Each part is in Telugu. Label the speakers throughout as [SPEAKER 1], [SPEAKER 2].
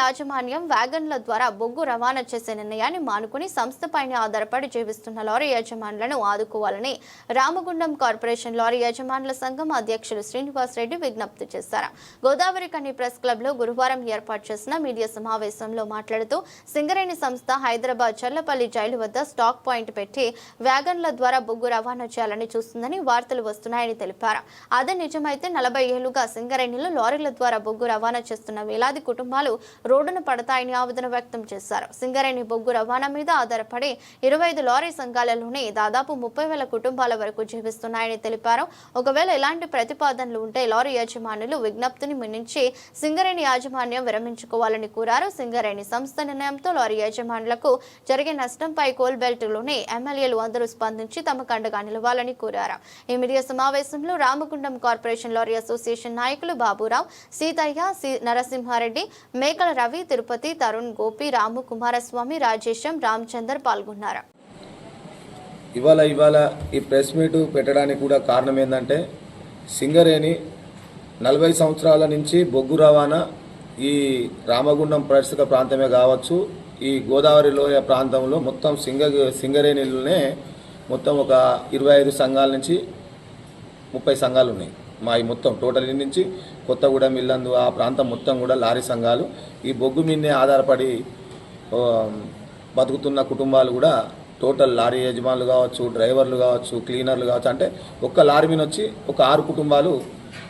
[SPEAKER 1] యాజమాన్యం వ్యాగన్ల ద్వారా బొగ్గు రవాణా చేసే నిర్ణయాన్ని మానుకుని సంస్థపైనే ఆధారపడి జీవిస్తున్న లారీ యజమానులను ఆదుకోవాలని రామగుండం కార్పొరేషన్ లారీ యజమానుల సంఘం అధ్యక్షులు శ్రీనివాస్ రెడ్డి విజ్ఞప్తి చేశారు. గోదావరి కని ప్రెస్ క్లబ్లో గురువారం ఏర్పాటు చేసిన మీడియా సమావేశంలో మాట్లాడుతూ సింగరేణి సంస్థ హైదరాబాద్ చల్లపల్లి జైలు వద్ద స్టాక్ పాయింట్ పెట్టి వ్యాగన్ల ద్వారా బొగ్గు రవాణా చేయాలని చూస్తుందని వార్తలు వస్తున్నాయని తెలిపారు. అదే నిజమైతే నలభై ఏళ్ళుగా సింగరేణిలో లారీల ద్వారా బొగ్గు రవాణా చేస్తున్న వేలాది కుటుంబాలు రోడ్డున పడతాయని ఆవేదన వ్యక్తం చేశారు. సింగరేణి బొగ్గు రవాణా మీద ఆధారపడి ఇరవై ఐదు లారీ సంఘాలలోనే దాదాపు ముప్పై వేల కుటుంబాల వరకు జీవిస్తున్నాయని తెలిపారు. ఒకవేళ ఇలాంటి ప్రతిపాదనలు ఉంటే లారీ యాజమానులు విజ్ఞప్తిని మిన్నించి సింగరేణి యాజమాన్యం విరమించుకోవాలని కోరారు. సింగరేణి సంస్థ నిర్ణయంతో లారీ యాజమానులకు జరిగే నష్టంపై కోల్ బెల్ట్లోనే ఎమ్మెల్యేలు అందరూ స్పందించి తమకు అండగా నిలవాలని కోరారు. ఈ మీడియా సమావేశంలో రామగుండం కార్పొరేషన్ లారీ అసోసియేషన్ నాయకులు బాబురావు సీతయ్య సి నరసింహారెడ్డి మేకల రవి తిరుపతి తరుణ్ గోపి రాము కుమారస్వామి రాజేశం రామచందర్ పాల్గొన్నారు.
[SPEAKER 2] ఇవాళ ఇవాళ ఈ ప్రెస్ మీట్ పెట్టడానికి కూడా కారణం ఏంటంటే సింగరేణి నలభై సంవత్సరాల నుంచి బొగ్గు రవాణా ఈ రామగుండం పరిసర ప్రాంతమే కావచ్చు ఈ గోదావరి లోయ ప్రాంతంలో మొత్తం సింగ సింగరేణిలోనే మొత్తం ఒక ఇరవై ఐదు సంఘాల నుంచి ముప్పై సంఘాలు ఉన్నాయి. మా ఈ మొత్తం టోటల్ నుంచి కొత్తగూడెం ఇల్లందు ఆ ప్రాంతం మొత్తం కూడా లారీ సంఘాలు. ఈ బొగ్గు మీదనే ఆధారపడి బతుకుతున్న కుటుంబాలు కూడా టోటల్ లారీ యజమానులు కావచ్చు డ్రైవర్లు కావచ్చు క్లీనర్లు కావచ్చు అంటే ఒక్క లారీ మీద వచ్చి ఒక ఆరు కుటుంబాలు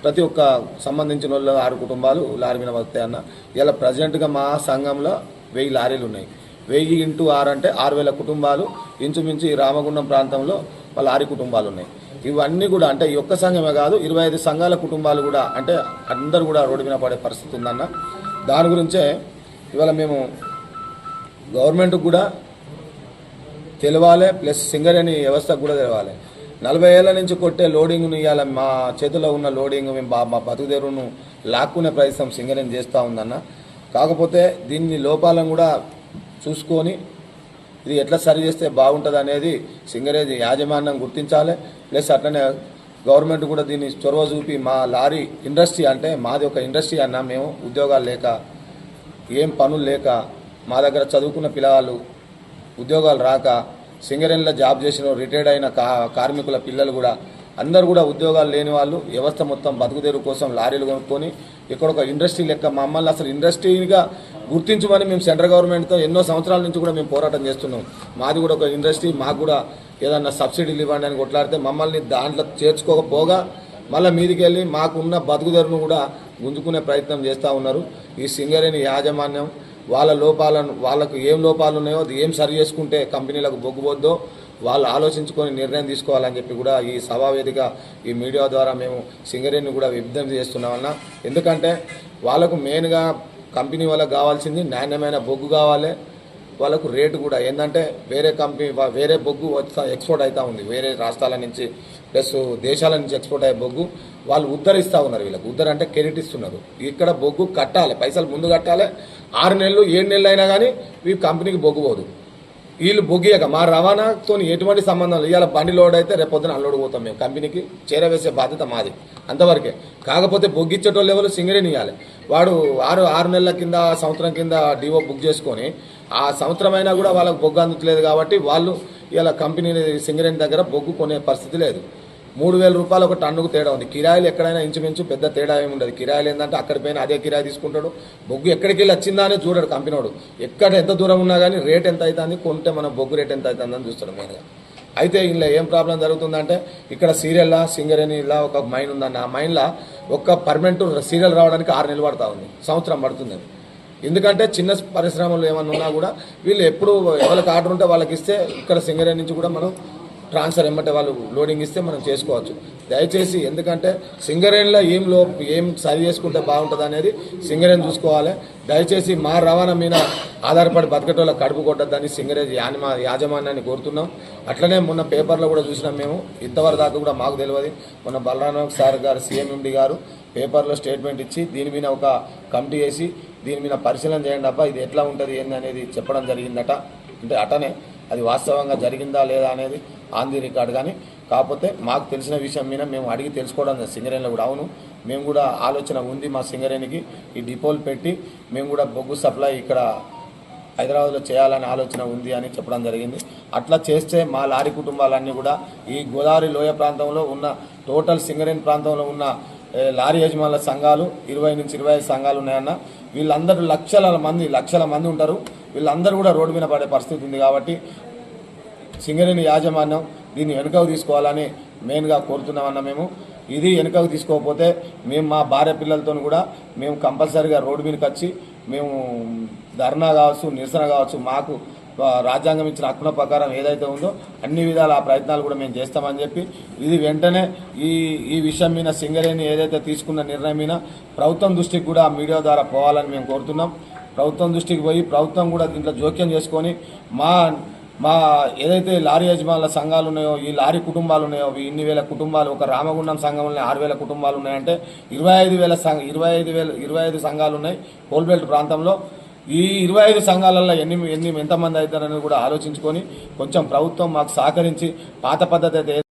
[SPEAKER 2] ప్రతి ఒక్క సంబంధించిన వాళ్ళు ఆరు కుటుంబాలు లారీ మీద వస్తాయి అన్న. ఇలా ప్రజెంట్గా మా సంఘంలో వెయ్యి లారీలు ఉన్నాయి. వెయ్యి ఇంటూ ఆరు అంటే ఆరు వేల కుటుంబాలు. ఇంచుమించు ఈ రామగుండం ప్రాంతంలో వాళ్ళ లారీ కుటుంబాలు ఉన్నాయి. ఇవన్నీ కూడా అంటే ఈ ఒక్క సంఘమే కాదు ఇరవై ఐదు సంఘాల కుటుంబాలు కూడా అంటే అందరూ కూడా రోడ్డు మీద పడే పరిస్థితి ఉందన్న. దాని గురించే ఇవాళ మేము గవర్నమెంట్ కూడా తెలవాలి ప్లస్ సింగరేణి వ్యవస్థకు కూడా తెలవాలి. నలభై ఏళ్ళ నుంచి కొట్టే లోడింగ్ను ఇవాళ మా చేతిలో ఉన్న లోడింగ్ మేము బా- మా బతుకుదేరును లాక్కునే ప్రయత్నం సింగరేణి చేస్తూ ఉందన్న. కాకపోతే దీన్ని లోపాలను కూడా చూసుకొని ఇది ఎట్లా సరి చేస్తే బాగుంటుంది అనేది సింగరేజ్ యాజమాన్యం గుర్తించాలి. ప్లస్ అట్లనే గవర్నమెంట్ కూడా దీన్ని చొరవ చూపి మా లారీ ఇండస్ట్రీ అంటే మాది ఒక ఇండస్ట్రీ అన్న మేము ఉద్యోగాలు లేక ఏం పనులు లేక మా దగ్గర చదువుకున్న పిల్లవాళ్ళు ఉద్యోగాలు రాక సింగరేణిలో జాబ్ చేసిన రిటైర్డ్ అయిన కా కార్మికుల పిల్లలు కూడా అందరు కూడా ఉద్యోగాలు లేని వాళ్ళు వ్యవస్థ మొత్తం బతుకుదేరు కోసం లారీలు కొనుక్కొని ఇక్కడ ఒక ఇండస్ట్రీ లెక్క మమ్మల్ని అసలు ఇండస్ట్రీగా గుర్తించమని మేము సెంట్రల్ గవర్నమెంట్తో ఎన్నో సంవత్సరాల నుంచి కూడా మేము పోరాటం చేస్తున్నాం. మాది కూడా ఒక ఇండస్ట్రీ మాకు కూడా ఏదన్నా సబ్సిడీలు ఇవ్వండి అని కొట్లాడితే మమ్మల్ని దాంట్లో చేర్చుకోకపోగా మళ్ళీ మీదికి వెళ్ళి మాకున్న బతుకుదరును కూడా గుంజుకునే ప్రయత్నం చేస్తూ ఉన్నారు. ఈ సింగరేణి యాజమాన్యం వాళ్ళ లోపాలను వాళ్ళకు ఏం లోపాలు ఉన్నాయో అది ఏం సరి చేసుకుంటే కంపెనీలకు బొగ్గుపోద్దో వాళ్ళు ఆలోచించుకొని నిర్ణయం తీసుకోవాలని చెప్పి కూడా ఈ సభావేదిక ఈ మీడియా ద్వారా మేము సింగరేణిని కూడా విజ్ఞప్తి చేస్తున్నామన్న ఎందుకంటే వాళ్ళకు మెయిన్గా కంపెనీ వల్ల కావాల్సింది నాణ్యమైన బొగ్గు కావాలి. వాళ్ళకు రేటు కూడా ఏంటంటే వేరే కంపెనీ వేరే బొగ్గు వస్తా ఎక్స్పోర్ట్ అవుతా ఉంది. వేరే రాష్ట్రాల నుంచి ప్లస్ దేశాల నుంచి ఎక్స్పోర్ట్ అయ్యే బొగ్గు వాళ్ళు ఉద్ధరిస్తూ ఉన్నారు వీళ్ళకి. ఉద్దర అంటే క్రెడిట్ ఇస్తున్నారు ఇక్కడ బొగ్గు కట్టాలి. పైసలు ముందు కట్టాలి. ఆరు నెలలు ఏడు నెలలు అయినా కానీ ఈ కంపెనీకి బొగ్గు పోదు. వీళ్ళు బొగ్గియక మా రవాణాతో ఎటువంటి సంబంధం లేదు. ఇవాళ బండి లోడ్ అయితే రేపు పొద్దున అన్లోడ్ పోతాం మేము. కంపెనీకి చేరవేసే బాధ్యత మాది. అంతవరకే. కాకపోతే బొగ్గిచ్చేటోళ్ళు ఎవరు సింగరేని ఇవ్వాలి. వాడు ఆరు ఆరు నెలల కింద సంవత్సరం కింద డివో బుక్ చేసుకొని ఆ సంవత్సరం అయినా కూడా వాళ్ళకి బొగ్గు అందుతలేదు కాబట్టి వాళ్ళు ఇలా కంపెనీ సింగరేణి దగ్గర బొగ్గు కొనే పరిస్థితి లేదు. మూడు వేల రూపాయలు ఒక టన్నుకు తేడా ఉంది. కిరాయిలు ఎక్కడైనా ఇంచుమించు పెద్ద తేడా ఏమి ఉండదు. కిరాయిలు ఏంటంటే అక్కడ పోయిన అదే కిరాయి తీసుకుంటాడు. బొగ్గు ఎక్కడికి వెళ్ళి వచ్చిందా అని చూడడు కంపెనీడు ఎక్కడ ఎంత దూరం ఉన్నా కానీ రేట్ ఎంత అవుతుంది కొంటే మన బొగ్గు రేట్ ఎంత అవుతుందని చూస్తాడు మెయిన్గా అయితే ఇందులో ఏం ప్రాబ్లం జరుగుతుందంటే ఇక్కడ సీరియల్లా సింగరేణిలా ఒక మైన్ ఉందన్న ఆ మైన్లో ఒక్క పర్మనెంట్ సీరియల్ రావడానికి ఆరు నెలలు పడతా ఉంది. సంవత్సరం పడుతుంది ఎందుకంటే చిన్న పరిశ్రమలు ఏమన్నా ఉన్నా కూడా వీళ్ళు ఎప్పుడు ఎవరికి ఆర్డర్ ఉంటే వాళ్ళకి ఇస్తే ఇక్కడ సింగరేణి నుంచి కూడా మనం ట్రాన్స్ఫర్ ఎమ్మటే వాళ్ళు లోడింగ్ ఇస్తే మనం చేసుకోవచ్చు. దయచేసి ఎందుకంటే సింగరేణిలో ఏం లో ఏం సరి చేసుకుంటే బాగుంటుంది అనేది సింగరేణి చూసుకోవాలి. దయచేసి మా రవాణా మీద ఆధారపడి బతకటోళ్ళ కడుపు కొట్టద్దని సింగరేజ్ యానిమా యాజమాన్యాన్ని కోరుతున్నాం. అట్లనే మొన్న పేపర్లో కూడా చూసినాం మేము. ఇంతవరకు దాకా కూడా మాకు తెలియదు. మొన్న బలరామ సార్ గారు సీఎంఎండి గారు పేపర్లో స్టేట్మెంట్ ఇచ్చి దీని మీద ఒక కమిటీ వేసి దీని మీద పరిశీలన చేయండి అబ్బా ఇది ఎట్లా ఉంటుంది ఏంది అనేది చెప్పడం జరిగిందట. అంటే అటనే. అది వాస్తవంగా జరిగిందా లేదా అనేది ఆన్ ది రికార్డ్ కానీ కాకపోతే మాకు తెలిసిన విషయం మీద మేము అడిగి తెలుసుకోవడం సింగరేణిలో కూడా అవును. మేము కూడా ఆలోచన ఉంది మా సింగరేణికి. ఈ డిపోలు పెట్టి మేము కూడా బొగ్గు సప్లై ఇక్కడ హైదరాబాద్లో చేయాలనే ఆలోచన ఉంది అని చెప్పడం జరిగింది. అట్లా చేస్తే మా లారీ కుటుంబాలన్నీ కూడా ఈ గోదావరి లోయ ప్రాంతంలో ఉన్న టోటల్ సింగరేణి ప్రాంతంలో ఉన్న లారీ యజమానుల సంఘాలు ఇరవై నుంచి ఇరవై ఐదు సంఘాలు ఉన్నాయన్న. వీళ్ళందరూ లక్షల మంది లక్షల మంది ఉంటారు. వీళ్ళందరూ కూడా రోడ్డు మీద పడే పరిస్థితి ఉంది కాబట్టి సింగరేణి యాజమాన్యం దీన్ని వెనుకకు తీసుకోవాలని మెయిన్గా కోరుతున్నామన్న మేము. ఇది వెనుకకు తీసుకోకపోతే మేము మా భార్య పిల్లలతో కూడా మేము కంపల్సరీగా రోడ్డు మీదకి వచ్చి మేము ధర్నా కావచ్చు నిరసన కావచ్చు మాకు రాజ్యాంగం ఇచ్చిన హక్కుల ప్రకారం ఏదైతే ఉందో అన్ని విధాల ఆ ప్రయత్నాలు కూడా మేము చేస్తామని చెప్పి ఇది వెంటనే ఈ ఈ విషయం మీద సింగరేణి ఏదైతే తీసుకున్న నిర్ణయం మీద ప్రభుత్వం దృష్టికి కూడా మీడియా ద్వారా పోవాలని మేము కోరుతున్నాం. ప్రభుత్వం దృష్టికి పోయి ప్రభుత్వం కూడా దీంట్లో జోక్యం చేసుకొని మా మా ఏదైతే లారీ యజమానుల సంఘాలు ఉన్నాయో ఈ లారీ కుటుంబాలు ఉన్నాయో ఈ ఇన్ని వేల కుటుంబాలు ఒక రామగుండం సంఘంలోనే ఆరు వేల కుటుంబాలు ఉన్నాయంటే ఇరవై ఐదు వేల సంఘ ఇరవై ఐదు వేల ఇరవై ఐదు సంఘాలు ఉన్నాయి కోల్బెల్ట్ ప్రాంతంలో. ఈ ఇరవై ఐదు సంఘాలలో ఎన్ని ఎన్ని ఎంతమంది అవుతారని కూడా ఆలోచించుకొని కొంచెం ప్రభుత్వం మాకు సహకరించి పాత పద్ధతి అయితే